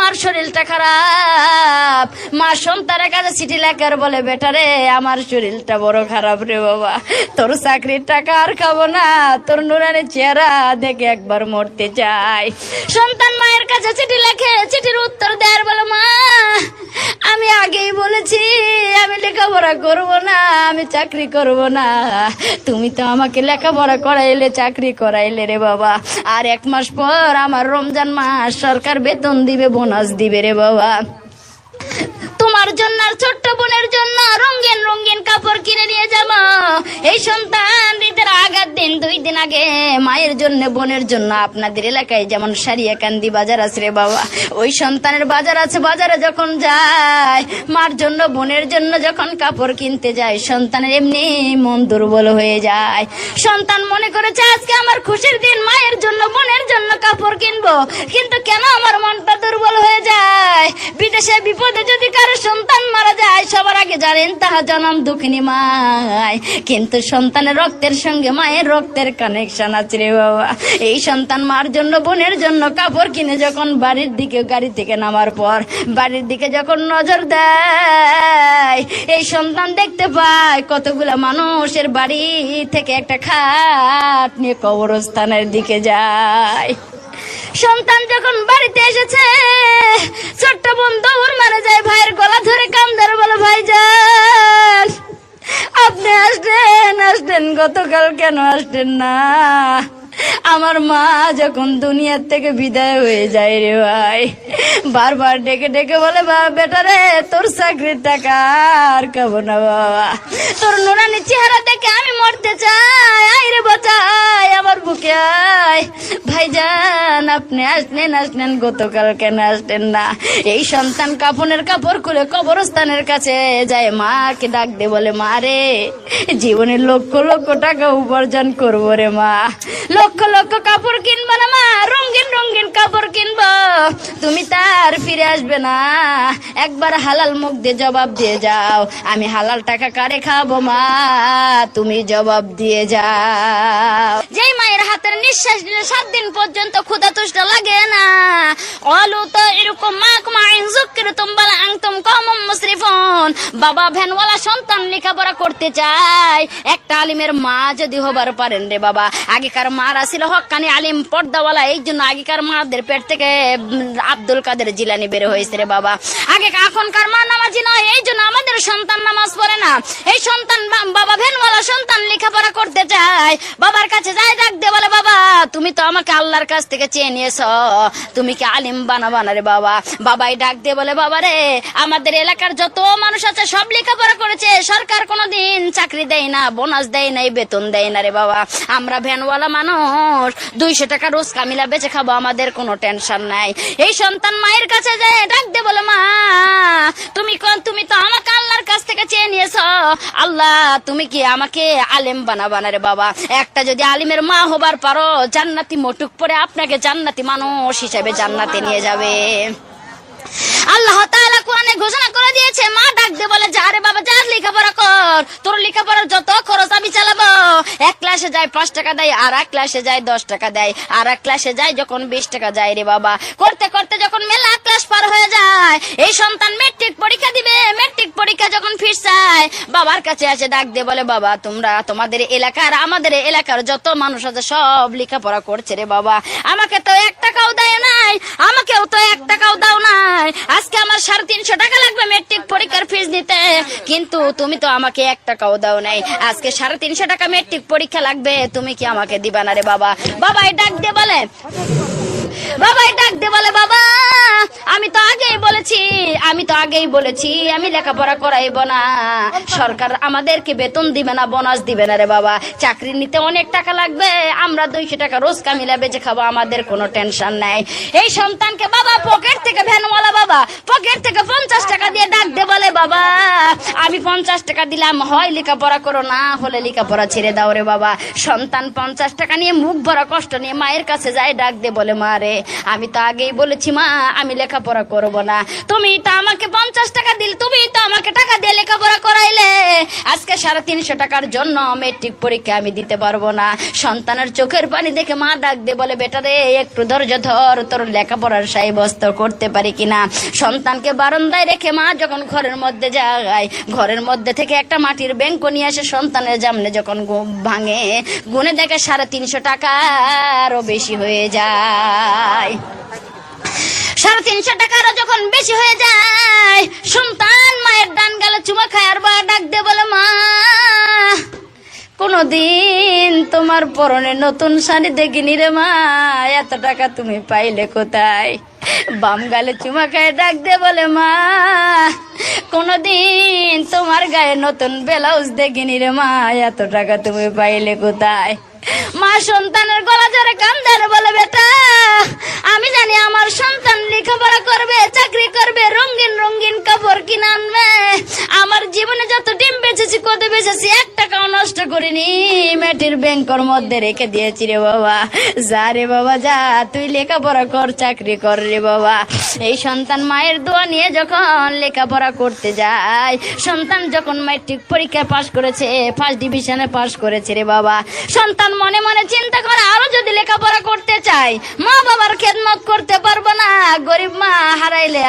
মার শরীরটা খারাপ। মা সন্তানের কাছে চিঠি লেখার বলে বেটারে আমার শরীরটা বড় খারাপ রে বাবা। তোর চাকরির টাকা আর খাব না? তোর নুরানের চেহারা দেখে একবার মরতে চাই। সন্তান মায়ের কাছে চিঠি লেখে, চিঠির উত্তর দেয়ার বলো, মা, আমি আগেই বলেছি আমি লেখাপড়া করব না, আমি চাকরি করব না। তুমি তো আমাকে লেখাপড়া করাইলে, চাকরি করাইলে রে বাবা। আর এক মাস পর আমার রমজান মাস, সরকার বেতন দিবে, বোনাস দিবে রে বাবা। তোমার জন্য আর ছোট্ট বোনের জন্য রঙিন রঙিন কাপড় কিনে নিয়ে যাব। এই সন্তান আগে মায়ের জন্য, বোনের জন্য আপনাদের এলাকায় যেমন সারিয়া কান্দি বাজার আছে রে বাবা, ওই সন্তানের বাজার আছে, বাজারে যখন যায়, মার জন্য, বোনের জন্য যখন কাপড় কিনতে যায়, সন্তানের এমনি মন দুর্বল হয়ে যায়। সন্তান মনে করেছে, আজকে আমার খুশির দিন, মায়ের জন্য, বোনের জন্য কাপড় কিনবো। কিন্তু কেন আমার মনটা দুর্বল হয়ে যায়? বিদেশে বিপদে যদি কারও সন্তান মারা যায়, সবার আগে জানেন, তাহা জনম দুঃখিনী মায়। কিন্তু সন্তানের রক্তের সঙ্গে, মায়ের রক্তের কানেকশন আছে রে বাবা। এই সন্তান মার জন্য, বোনের জন্য কাপড় কিনে যখন বাড়ির দিকে, গাড়ি থেকে নামার পর বাড়ির দিকে যখন নজর দেয়, এই সন্তান দেখতে পায় কতগুলা মানুষের বাড়ি থেকে একটা খাট নিয়ে কবরস্থানের দিকে যায়। সন্তান যখন বাড়িতে এসেছে, ছোট্ট বোন দৌড় মারা যায়, ভাইয়ের গলা ধরে কাম ধরে বলে, ভাই যান আপনি আসলেন আসলেন গতকাল কেন আসলেন না? আমার মা যখন দুনিয়ার থেকে বিদায় হয়ে যায় রে ভাই, বারবার ডেকে ডেকে বলে বাবা বেটা রে, তোর চাকরির টাকা আর খাব না, বাবা। তোর নুরানি চেহারা দেখে আমি মরতে চাই। আই রে বাঁচাই, আমার বুকে আয়। ভাইজান, আপনি আসলেন আসলেন, গতকাল কেন আসলেন না? এই সন্তান কাপনের কাপড় খুলে কবরস্থানের কাছে যায়। মাকে ডাক দে বলে, মা রে লক্ষ লক্ষ টাকা উপার্জন করব রে মা। লক্ষ লক্ষ লক্ষ কাপড় কিনবো না মা, রঙিন রঙিন কাপড় কিনবো। তুমি তার ফিরে আসবে না। একবার হালাল মুখ দিয়ে জবাব দিয়ে যাও। আমি হালাল টাকা কারে খাব মা? তুমি জবাব দিয়ে যাও। যেই মায়ের হাতের নিঃশ্বাস নিলে সাত দিন পর্যন্ত ক্ষুদা তুষ্ট লাগে না। অলু তো এরকম মাক মাইন জুকির তুমবালা আংতুম কম মুসরিফুন বাবা ভ্যানওয়ালা সন্তান লেখাপড়া করতে চায়। একটা আলিমের মা যদি হবার পারেন রে বাবা, আগেকার মারা ছিল হকানি আলিম পর্দাওয়ালা, এই জন্য আগেকার মাদের পেট থেকে আব্দুল কাদের জিলানি বের হয়েছে রে বাবা। আগে এখনকার মা নামাজি নয়, এই জন্য আমাদের সন্তান নামাজ পড়ে না। এই সন্তান বাবা ভেনওয়ালা সন্তান লেখাপড়া করতে চায়। বাবার কাছে যাই ডাক দে বলে, বাবা, তুমি তো আমাকে আল্লাহর কাছ থেকে চেয়ে নিয়েছ। তুমি কি আলিম বানাবা না রে বাবা? বাবাই ডাক দিয়ে বলে, বাবা রে, আমাদের এলাকার যত মানুষ আছে, সব লেখাপড়া করেছে। সরকার কোনোদিন চাকরি দেয় না, বোনাস দেয় নাই, বেতন দেয় না রে বাবা। আমরা ভ্যানওয়ালা মানুষ দুইশো টাকা রোজ কামিলা বেঁচে খাব, আমাদের কোনো টেনশন নাই। এই সন্তান মায়ের কাছে যায়, ডাক বলে, মা, তুমি কোন, তুমি তো আমাকে আল্লাহর কাছ থেকে চেয়ে নিয়েছ। আল্লাহ, তুমি কি আমাকে আলেম বানাবা না রে বাবা? একটা যদি আলিমের মা হবার পারো, জান্নাতি মোটুক পরে আপনাকে জান্নাতি মানুষ হিসেবে জান্নাতে নিয়ে যাবে। আল্লাহ তাআলা কোরআনে ঘোষণা করে দিয়েছে, মা, ডাক দে বলে, যা রে বাবা যা লেখাপড়া কর। তোর লেখাপড়ার যত খরচ আমি চালাবো। এক ক্লাসে যায় পাঁচ টাকা দেয়, আর এক ক্লাসে যায় দশ টাকা দেয়। আর এক ক্লাসে যায় যখন বিশ টাকা যায় রে বাবা। করতে করতে যখন মেলা ক্লাস পার হয়ে যায়, এই সন্তান মেট্রিক পরীক্ষা দিবে মেট্রিক পরীক্ষা যখন চায় বাবার কাছে আসে, ডাক দে বলে, বাবা, তোমরা তোমাদের এলাকার, আমাদের এলাকার যত মানুষ আছে, সব লেখাপড়া করছে রে বাবা। আমাকে তো এক টাকাও দেয় নাই, আমাকেও তো এক টাকাও দাও নাই। আজকে আমার সাড়ে তিনশো টাকা লাগবে মেট্রিক পরীক্ষার ফিস দিতে কিন্তু তুমি তো আমাকে এক টাকাও দাও নাই। আজকে সাড়ে তিনশো টাকা মেট্রিক পরীক্ষা লাগবে, তুমি কি আমাকে দিবা না রে বাবা? বাবা ডাক দিয়ে বলে বাবা এই ডাক দিয়ে বলে, বাবা, আমি তো আগেই বলেছি, আমি তো আগেই বলেছি, আমি লেখাপড়া করাইব না। সরকার আমাদেরকে বেতন দিবে না, বোনাস দিবে না রে বাবা। চাকরি নিতে অনেক টাকা লাগবে, আমরা দুইশো টাকা রোজ কামিলা বেঁচে খাব, আমাদের কোনো টেনশন নাই। এই সন্তানকে বাবা, পকেট থেকে ভ্যানওয়ালা বাবা, পকেট থেকে পঞ্চাশ টাকা টাকা দিয়ে ডাক দে বলে, বাবা, আমি পঞ্চাশ টাকা দিলাম, হয় লেখাপড়া করো, না হলে লেখাপড়া ছেড়ে দাও রে বাবা। সন্তান পঞ্চাশ টাকা নিয়ে মুখ ভরা কষ্ট নিয়ে মায়ের কাছে যায়, ডাক দে বলে, মা রে আমি তো আগেই বলেছি, মা, আমি লেখাপড়া করব না। তুমি তো আমাকে পঞ্চাশ টাকা দিল, তুমি তো আমাকে টাকা দিয়ে লেখাপড়া করাইলে। আজকে সাড়ে তিনশো টাকার জন্য মেট্রিক পরীক্ষা আমি দিতে পারব না। সন্তানের চোখের পানি দেখে মা ডাক দে বলে, বেটা রে, একটু ধৈর্য ধর, তোর লেখাপড়ার সাব্যস্ত করতে পারি কিনা? সন্তানকে বারান্দায় রেখে মা যখন ঘরের মধ্যে যায়, ঘরের মধ্যে থেকে একটা মাটির ব্যাংক নিয়ে আসে সন্তানের জামনে যখন ভাঙে। গুনে দেখে সাড়ে তিনশো টাকারও বেশি হয়ে যায়। সাড়ে তিনশো টাকারও যখন বেশি হয়ে যায় সন্তান মায়ের ডান গালে চুমা খায় আর বা ডাক দে বলে, মা, কোনদিন তোমার পরনে নতুন শাড়ি দেখিনি রে মা, এত টাকা তুমি পাইলে কোথায়? বাম গালে চুমা খায়, ডাক দে বলে, মা, কোনদিন তোমার গায়ে নতুন ব্লাউজ দেখিনি রে মা, এত টাকা তুমি পাইলে কোথায়? মা, সন্তানের গলা ধরে কান্দারে বলে, বেটা, আমি জানি আমার সন্তান লেখাপড়া করবে, চাকরি করবে, রঙিন রঙিন কাপড় কিনে আনবে। আমার জীবনে যত ডিম বেঁচেছি, কত বেঁচেছি, এক টাকাও নষ্ট করিনি। মেটির ব্যাংকর মধ্যে রেখে দিয়েছি রে বাবা। যা রে বাবা, যা, তুই লেখাপড়া কর, চাকরি কর রে বাবা। এই সন্তান মায়ের দোয়া নিয়ে যখন লেখাপড়া করতে যায়, সন্তান যখন ম্যাট্রিক পরীক্ষায় পাশ করেছে ফার্স্ট ডিভিশনে পাশ করেছে রে বাবা। সন্তান মনে মনে চিন্তা করে, আরও যদি লেখাপড়া করতে চাই মা বাবার খেদমত করতে পারব না। গরিব মা হারাইলে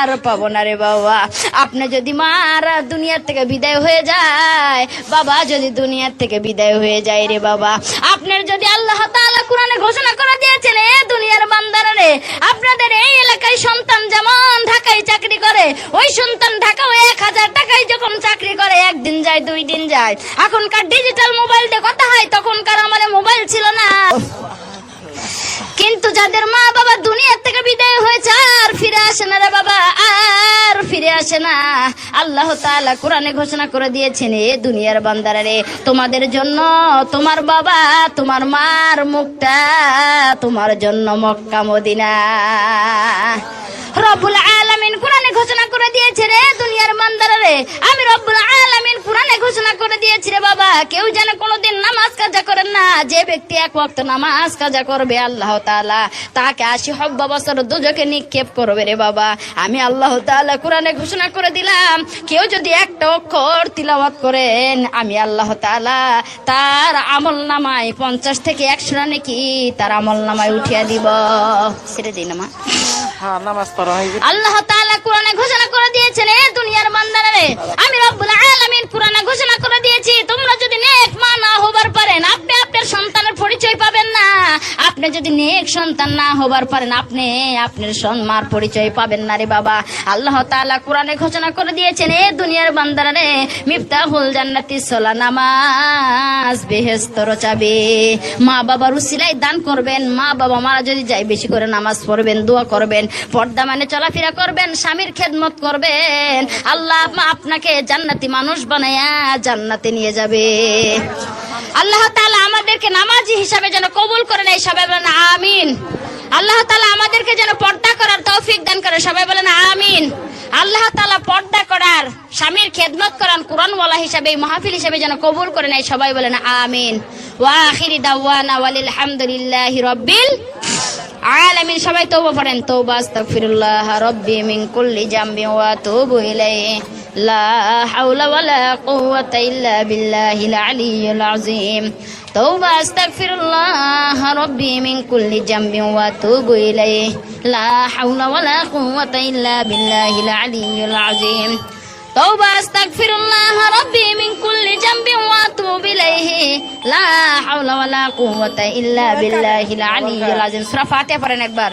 আর পাবো না রে বাবা। আপনি যদি মা আর দুনিয়ার থেকে বিদায় হয়ে যায়, বাবা যদি দুনিয়ার থেকে বিদায় হয়ে যায় রে বাবা। আপনার যদি আল্লাহ তাআলা কোরআনে ঘোষণা করে দিয়েছেন, এ দুনিয়ার বান্দারা রে, আপনাদের এই এলাকায় সন্তান যেমন চাকরি করে, ওই সন্তান ঢাকা এক হাজার টাকায় যখন চাকরি করে, একদিন যায়, দুই দিন যায়। এখনকার ডিজিটাল মোবাইল দিয়ে কথা হয়, তখনকার আমাদের মোবাইল ছিল না। কিন্তু যাদের মা বাবা দুনিয়ার থেকে বিদায় হয়েছে, আর ফিরে আসে না রে বাবা, আর ফিরে আসে না। আল্লাহ তাআলা কোরআনে ঘোষণা করে দিয়েছেন, এ দুনিয়ার বান্দারা রে, তোমাদের জন্য তোমার বাবা, তোমার মার মুখটা তোমার জন্য মক্কা, মদিনা রব্বুল আলামিন কোরআনে ঘোষণা করে দিয়েছে রে দুনিয়ার বান্দারা রে আমি রব্বুল আলামিন কোরআনে ঘোষণা করে দিয়েছি রে বাবা। কেউ যেন কোনোদিন নামাজ কাজা করেন না। যে ব্যক্তি এক ওয়াক্ত নামাজ কাজা করবে, আল্লাহ তাআলা তাকে আশি হব্বা বছর দুজকে নিক্ষেপ করবে রে বাবা। আমি আল্লাহ তাআলা কোরআনে ঘোষণা করে দিলাম, কেউ যদি একটা অক্ষর তিলাওয়াত করেন, আমি আল্লাহ তাআলা তার আমল নামায় পঞ্চাশ থেকে একশো নাকি তার আমল নামায় উঠিয়ে দিব। ছেড়ে দিই না মা। হ্যাঁ নামাজ পড়া হয়ে। আল্লাহ তাআলা কোরআনে ঘোষণা করে দিয়েছেন, এ দুনিয়ার বান্দারা আমি রব্বুল আলামিন কোরআনে ঘোষণা করে দিয়েছি তোমরা যদি নেক মা না হবার পারেন আপনি আপনার সন্তানের পরিচয় পাবেন না আপনি যদি নেক সন্তান না হবার পারেন, আপনি আপনার সন্মার পরিচয় পাবেন না রে বাবা। আল্লাহ তাআলা কোরআনে ঘোষণা করে দিয়েছেন, এ দুনিয়ার বান্দারা রে মিফতাহুল জান্নাতি সোলা নামাজ বেহেস্তর চাবে মা বাবার উসিলাই দান করবেন, মা বাবা মারা যদি যায়, বেশি করে নামাজ পড়বেন, দোয়া করবেন, পর্দা মানে চলাফেরা করবেন, স্বামীর খেদমত করবেন, আল্লাহ আপনা- আপনাকে জান্নাতি মানুষ বানায়া জান্নাতে নিয়ে যাবে। আল্লাহ তালা আমাদেরকে নামাজি হিসাবে যেন কবুল করেন এই সবাই বলেন আমিন। আল্লাহ তালা আমাদেরকে যেন পর্দা করার তৌফিক দান করে, সবাই বলেন আমিন। আল্লাহ তালা পর্দা করার স্বামীর খেদমত করান কোরআনওয়ালা হিসাবে, এই মাহফিল হিসাবে যেন কবুল করে এই সবাই বলেন আমিন। ওয়া আখিরি দাওয়ানা ওয়ালিল হামদুলিল্লাহি রাব্বিল আলামিন। সবাই তওবা পড়েন, তওবা আস্তাগফিরুল্লাহ রাব্বি মিন কুল্লি জামবি ওয়া আতুবু ইলাইহি। لا حول ولا قوة إلا بالله العلي العظيم. توبة أستغفر الله ربي من كل جنب وأتوب إليه. لا حول ولا قوة إلا بالله العلي العظيم. توبة أستغفر الله ربي من كل جنب وأتوب إليه. لا حول ولا قوة إلا بالله العلي العظيم. سورة فاتحة فرن أكبر.